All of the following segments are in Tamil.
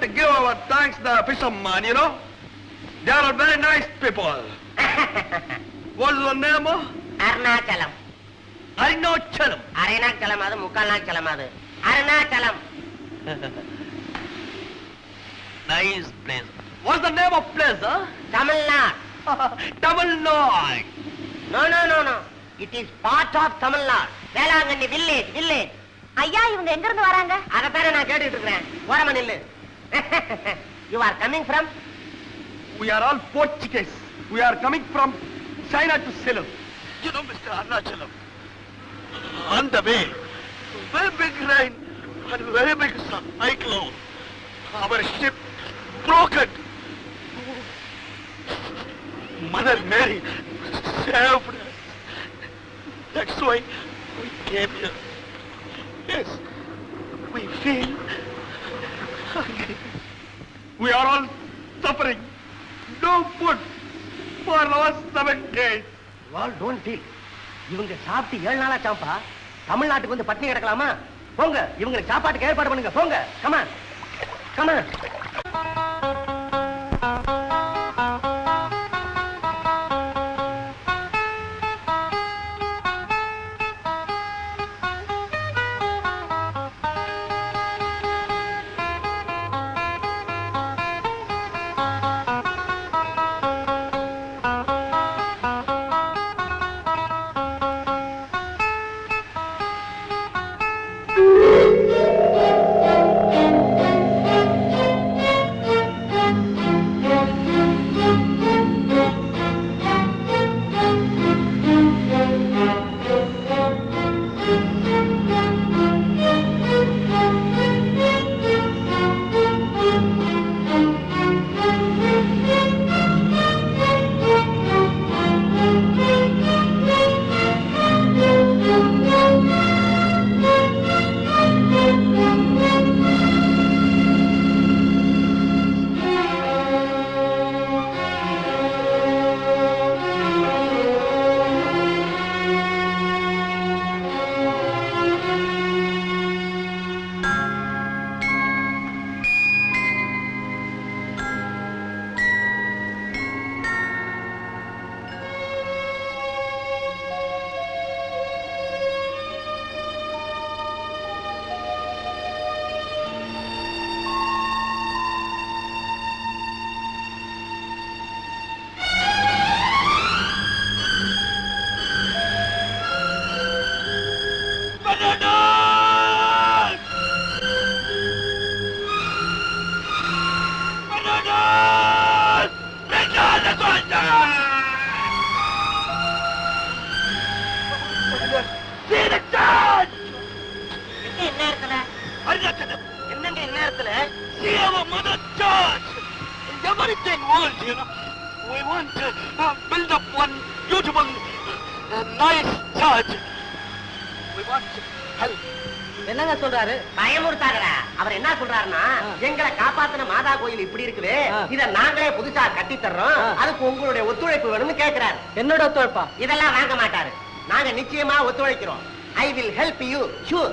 thanks the fisherman, you know. They are very nice people. What's your name? Arunachalam Arunachala. அரைநாச்சலம் அது முக்கால் நாச்சலம் அது Arunachalam Nice place. What's the name of place, huh? Tamil Nadu Tamil Nadu. No no no no it is part of Tamil Nadu Velankanni village village ஐயா இவங்க எங்க இருந்து வராங்க அத பேர நான் கேட்டுட்டு இருக்கிறேன் ஓரமா நில்லு you are coming from? We are all Portuguese. We are coming from China to Ceylon. You know, Mr. Arnachalam, on the way, very big rain and very big cyclone. Our ship broken. Mother Mary saved us. That's why we came here. Yes, we feel hungry. We are all suffering. No food for last seven days. All don't feel. இவங்க சாப்பிட்டு ஏழு நாளா சாப்பா தமிழ்நாட்டுக்கு வந்து பட்டினி கிடக்கலாமா? போங்க. இவங்களுக்கு சாப்பாட்டுக்கு ஏற்பாடு பண்ணுங்க. போங்க. கமா கமா mother church! In the American world, you know, we want to uh, build up one beautiful, uh, nice church. We want to help. என்னங்க சொல்றாரு? பயமுறுத்தாங்கடா அவர் என்ன சொல்றாருன்னா எங்களை காப்பாத்தின மாதா கோயில் இப்படி இருக்குது. இத நாங்களே புதுசா கட்டி தர்றோம். அதுக்கு உங்களுடைய ஒத்துழைப்பு வேணும்னு கேக்குறாரு. என்னோட ஒத்துழைப்பா? இதெல்லாம் வாங்க மாட்டாரு. நாங்க நிச்சயமா ஒத்துழைக்கிறோம். I will help you sure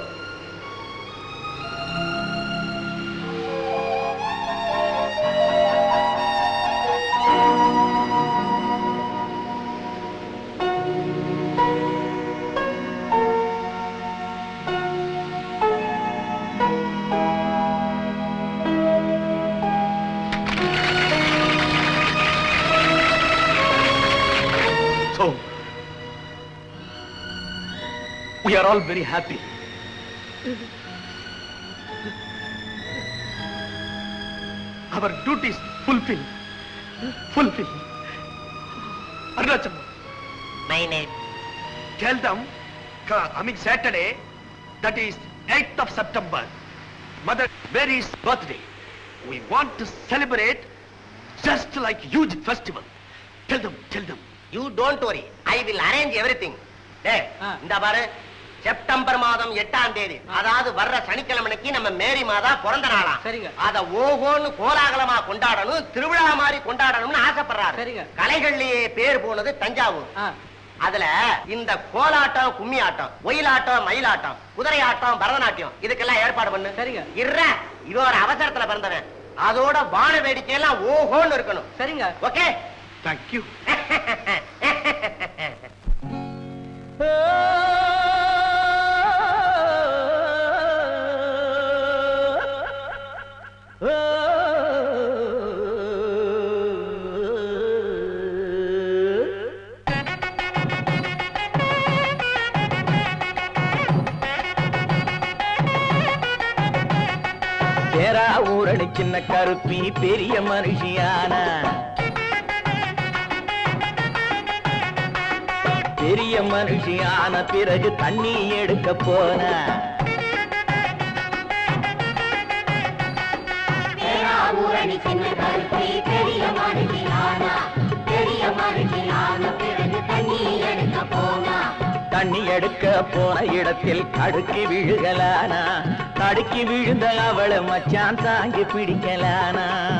are all very happy. Our duties fulfilled. Fulfilled. Arunachala, my name tell them, coming Saturday, that is 8th of September, Mother Mary's birthday. We want to celebrate just like huge festival. Tell them, tell them. You don't worry I will arrange everything டேய் ஆ. செப்டம்பர் மாதம் எட்டாம் தேதி. அதாவது வர்ற சனிக்கிழமைக்கு நம்ம மேரி மாதா பிறந்த நாளா. சரிங்க. அதை ஓகோன்னு கோலாகலமா கொண்டாடணும் திருவிழா மாதிரி கொண்டாடணும்னு ஆசைப்படுறாரு. சரிங்க. கலைகள்லயே பேர் போனது தஞ்சாவூர். அதுல இந்த கோலாட்டம் கும்மி ஆட்டம் ஒயிலாட்டம் மயிலாட்டம் குதிரை ஆட்டம் பரதநாட்டியம் இதுக்கெல்லாம் ஏற்பாடு பண்ணு. சரிங்க. இற இது ஒரு அவசரத்துல பிறந்தவன். அதோட வான வேடிக்கை எல்லாம் ஓஹோன்னு இருக்கணும். சரிங்க. ஓகே? தேங்க்யூ Oh பேரா ஊரணி சின்ன கருப்பி பெரிய மனுஷியான. பெரிய மனுஷியான பிறகு தண்ணி எடுக்க போன. ஊரணி சின்ன தண்ணி எடுக்க போன இடத்தில் கடுக்கி விழுகலானா? தடுக்கி விழுந்த அவளை மச்சான் தாங்கி பிடிக்கலானா?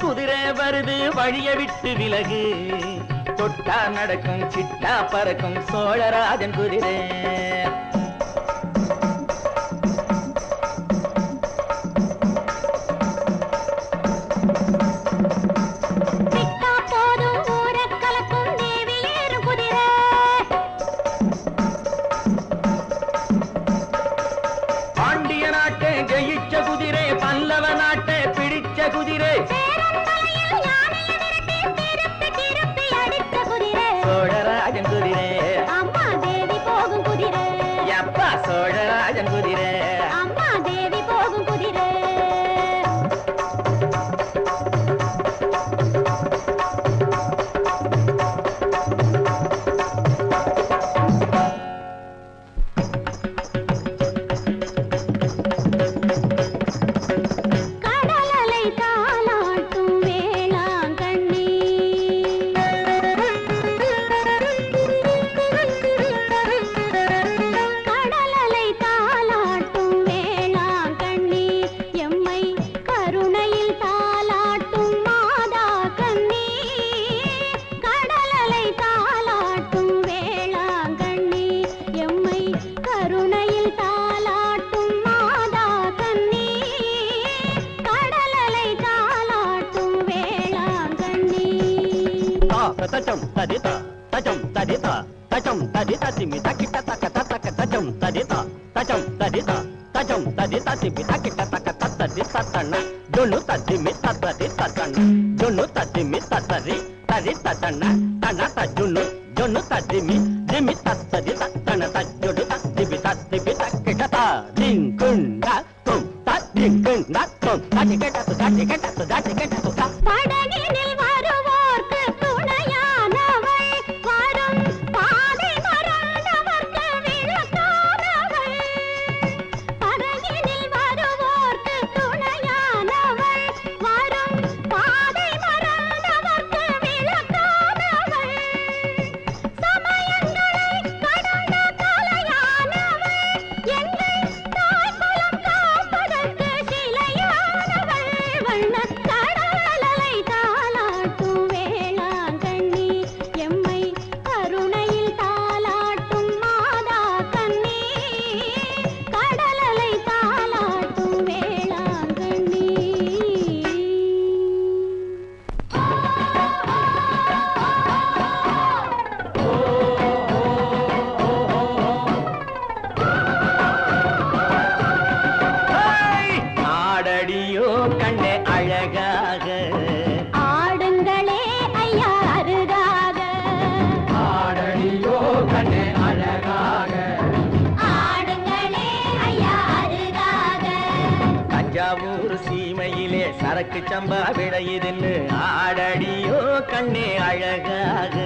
குதிரை வருது வழிய விட்டு விலகு. தொட்டா நடக்கும் சிட்டா பறக்கும் சோழராஜன் குதிரை. తజం తది తది తకి తక తది తతన జొను తది మి తది తతన జొను తది మి తరి తరి తతన తన తజును జొను తది మి రిమి తది తతన తజుడు తది తది తకి తత డింకుండ తుం తది డింకుండ తుం తది కట சம்பா விளையுதுன்னு ஆடடியோ கண்ணே அழகாக.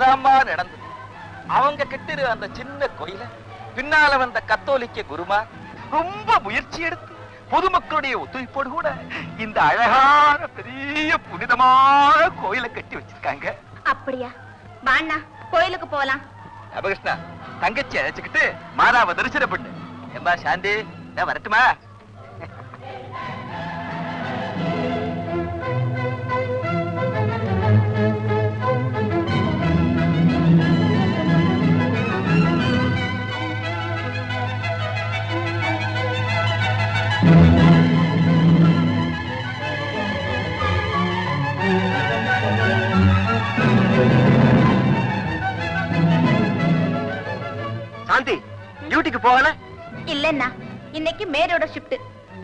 இதுதாம்மா நடந்தது. அவங்க கிட்ட அந்த சின்ன கோயில பின்னால வந்த கத்தோலிக்க குருமா ரொம்ப முயற்சி எடுத்து பொதுமக்களுடைய ஒத்துழைப்போடு கூட இந்த அழகான பெரிய புனிதமான கோயிலை கட்டி வச்சிருக்காங்க. அப்படியா? வாண்ணா கோயிலுக்கு போலாம். அபகிருஷ்ணா தங்கச்சி அழைச்சுக்கிட்டு மாதாவை தரிசனம் பண்ணு. ஏம்பா சாந்தி வரட்டுமா? மேரோட ஷிஃப்ட்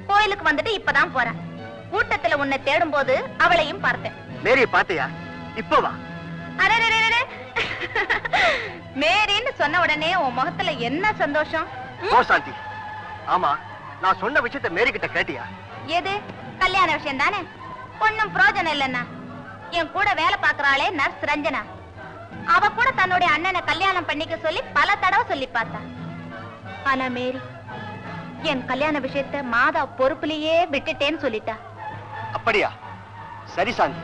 கோயிலுக்கு வந்துட்டு இப்பதான் போறேன். கூட்டத்துல உன்னை தேடும் போது அவளையும் பார்த்தேன். மேரிய பாத்தியா இப்போ வா. மேரின்னு சொன்ன உடனே உன் முகத்துல என்ன சந்தோஷம்? சாந்தி. ஆமா நான் சொன்ன விஷயத்த மேரி கிட்ட கேட்டியா? எது? கல்யாண விஷயம் தானே? ஒண்ணும் பிரயோஜனம் இல்லைன்னா என் கூட வேலை பாக்குறாளே நர்ஸ் ரஞ்சனா. அவ கூட தன்னுடைய அண்ணனை கல்யாணம் பண்ணிக்க சொல்லி பல தடவை சொல்லி பார்த்தா. ஆனா மேரி என் கல்யாண விஷயத்தை மாதா பொறுப்புலயே விட்டுட்டேன்னு சொல்லிட்டா. அப்படியா? சரி சாந்தி.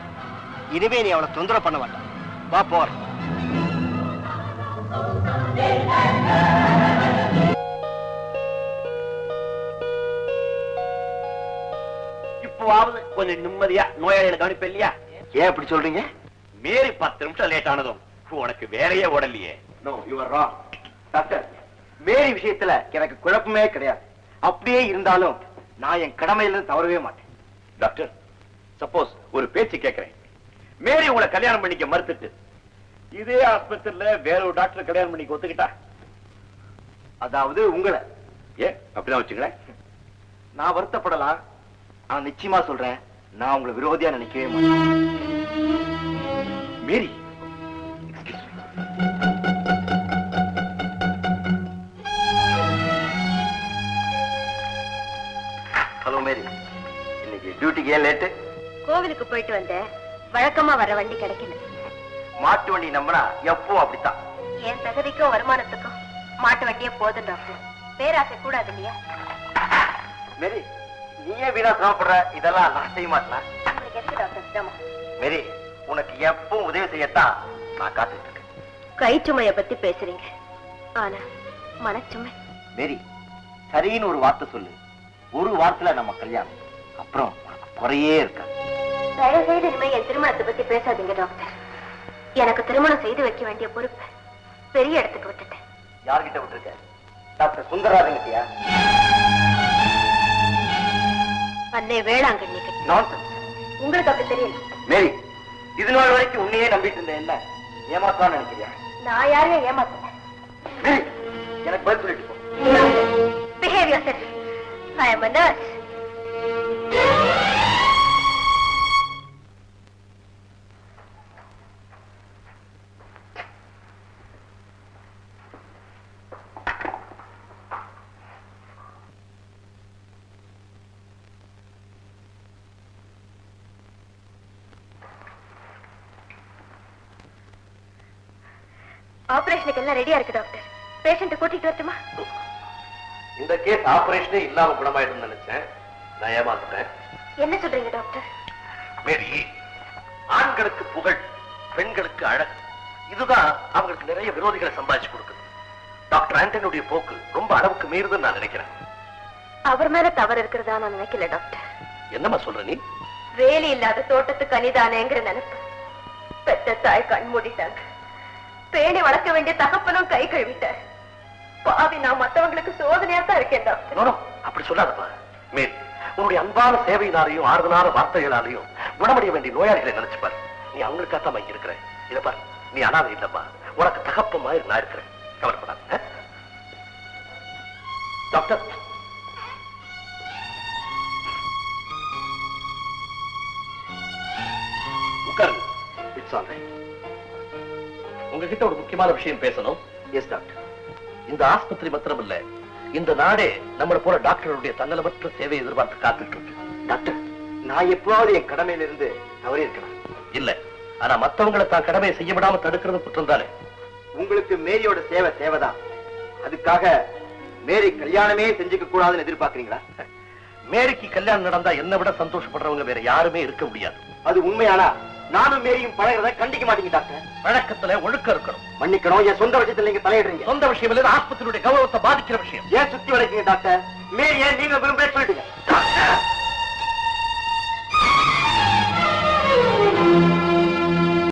இனிமே நீ அவளை தொந்தரவு பண்ண வேண்டாம். வா போற இப்போவாவது கொஞ்சம் நிம்மதியா நோயாளிகளை கவனிப்ப இல்லையா? ஏன் அப்படி சொல்றீங்க? மேரி பத்து நிமிஷம் லேட் ஆனதும் உனக்கு வேலையே ஓடலையே. No your wrong doctor Mary விஷயத்துல எனக்கு குழப்பமே கிடையாது. அப்படியே இருந்தாலும் நான் என் கடமையில இருந்து தவறவே மாட்டேன். டாக்டர் சப்போஸ் ஒரு பேச்சு கேட்கிறேன். மேரி உங்களை கல்யாணம் பண்ணிக்க மறுத்துட்டு இதே ஆஸ்பத்திரியில வேற ஒரு டாக்டர் கல்யாணம் பண்ணிக்க ஒத்துக்கிட்டா? அதாவது உங்களை. ஏன்? அப்படிதான் வச்சுங்களேன் நான் வருத்தப்படலாம் ஆனா நிச்சயமா சொல்றேன் நான் உங்களை விரோதியா நினைக்கவே மாட்டேன். மேரி டியூட்டிக்கு ஏன் லேட்டு? கோவிலுக்கு போயிட்டு வந்தேன் வழக்கமா வர வண்டி கிடைக்கல. மாட்டு வண்டி நம்பினா எப்போ அப்படித்தான். என் தகுதிக்கும் வருமானத்துக்கும் மாட்டு வண்டியே போதும் டாக்டர். பேராசை கூடாது இல்லையா? மேரி நீ ஏன் வீணா சிரமப்படுற இதெல்லாம் நான் செய்ய மாட்டேனா? உங்களுக்கு எதுக்கு டாக்டர் சிரமம்? மேரி உனக்கு எப்பவும் உதவி செய்யத்தான் நான் காத்துட்டு இருக்கேன். கைச்சுமைய பத்தி பேசுறீங்க. ஆனா மனச்சுமை. மேரி சரின்னு ஒரு வார்த்தை சொல்லு. ஒரு வார்த்தையில நம்ம கல்யாணம். அப்புறம் குறையே இருக்காது. தயவு செய்து இனிமே என் திருமணத்தை பத்தி பேசாதீங்க டாக்டர். எனக்கு திருமணம் செய்து வைக்க வேண்டிய பொறுப்பு பெரிய இடத்துக்கு விட்டுட்டேன். யார்கிட்ட விட்டுருக்க? டாக்டர் சுந்தரராஜன் கிட்டயா? அன்னை வேளாங்கண்ணி உங்களுக்கு அப்படி தெரியல மேரி இது நாள் வரைக்கும் உன்னையே நம்பிட்டு இருந்தேன் என்ன? ஏமாத்தான் நினைக்கிறியா? நான் யாரையும் ஏமாத்தல. மேரி எனக்கு பதில் சொல்லிட்டு போ. பிஹேவியர் சரி ஐ எம் நர்ஸ் ஆபரேஷனுக்கு எல்லாம் ரெடியா இருக்கு டாக்டர் பேஷண்ட்டை கூட்டிட்டு வரட்டுமா? இந்த கேஸ் ஆபரேஷனே இல்லாம குணமாயிடும் நினைச்சேன். நான் ஏமாத்துட்டேன் என்ன சொல்றீங்க டாக்டர் மேரி ஆண்களுக்கு புகழ் அவங்களுக்கு அழகு. இதுதான் அவங்களுக்கு நிறைய விரோதிகளை சம்பாதிச்சு கொடுக்குது. டாக்டர் ஆண்டனுடைய போக்கு ரொம்ப அளவுக்கு மீறுதுன்னு நான் நினைக்கிறேன். அவர் மேல தவறு இருக்கிறதா நான் நினைக்கல டாக்டர் என்னம்மா சொல்ற நீ? வேலி இல்லாத தோட்டத்துக்கு அனிதானேங்கிற நினைப்பு. பெத்த தாய் கண் மூடிட்டாங்க பேணி வளர்க்க வேண்டிய தகப்பனும் கை கழுவிட்டார் பாவி நான் மத்தவங்களுக்கு சோதனையா தான் இருக்கேன் டாக்டர். அப்படி சொல்லாதப்பா. மேல் உன்னுடைய அன்பான சேவையினாலையும் ஆறுதலான வார்த்தைகளாலையும் குணமடைய வேண்டிய நோயாளிகளை நினைச்சுப்பார் நீ அவங்களுக்காக இங்க இருக்கிற. இதப்பா நீ அனாதை இல்லப்பா உனக்கு தகப்ப மாதிரி நான் இருக்கிறேன். கவலைப்படாத டாக்டர். உட்காருங்க. இட்ஸ் ஆல் ரைட் உங்ககிட்ட ஒரு முக்கியமான விஷயம் பேசணும். எஸ் டாக்டர் இந்த ஆஸ்பத்திரி மாத்திரம் இல்ல இந்த நாடே நம்மள போல டாக்டருடைய தன்னலமற்ற சேவையை எதிர்பார்த்து காத்துட்டு இருக்கு டாக்டர் நான் எப்பவாவது என் கடமையில இருந்து தவறி இருக்கிறேன் இல்ல ஆனா மத்தவங்களை தான் கடமையை செய்ய விடாம தடுக்கிறது குற்றம் தானே? உங்களுக்கு மேரியோட சேவை தேவைதான் அதுக்காக மேரி கல்யாணமே செஞ்சுக்க கூடாதுன்னு எதிர்பார்க்கறீங்களா? மேரிக்கு கல்யாணம் நடந்தா என்ன விட சந்தோஷப்படுறவங்க வேற யாருமே இருக்க முடியாது. அது உண்மையானா? நானும் மேரியும் பழகிறத கண்டிக்க மாட்டீங்க டாக்டர். வழக்கத்துல ஒழுக்க இருக்கணும். மன்னிக்கணும் என் சொந்த விஷயத்துல நீங்க தலையிடுறீங்க. சொந்த விஷயம் இல்ல ஆஸ்பத்திரியுடைய கௌரவத்தை பாதிக்கிற விஷயம். ஏன் சுத்தி வளைக்கீங்க டாக்டர்? மேரிய நீங்க விரும்ப சொல்லிட்டீங்க? டாக்டர்!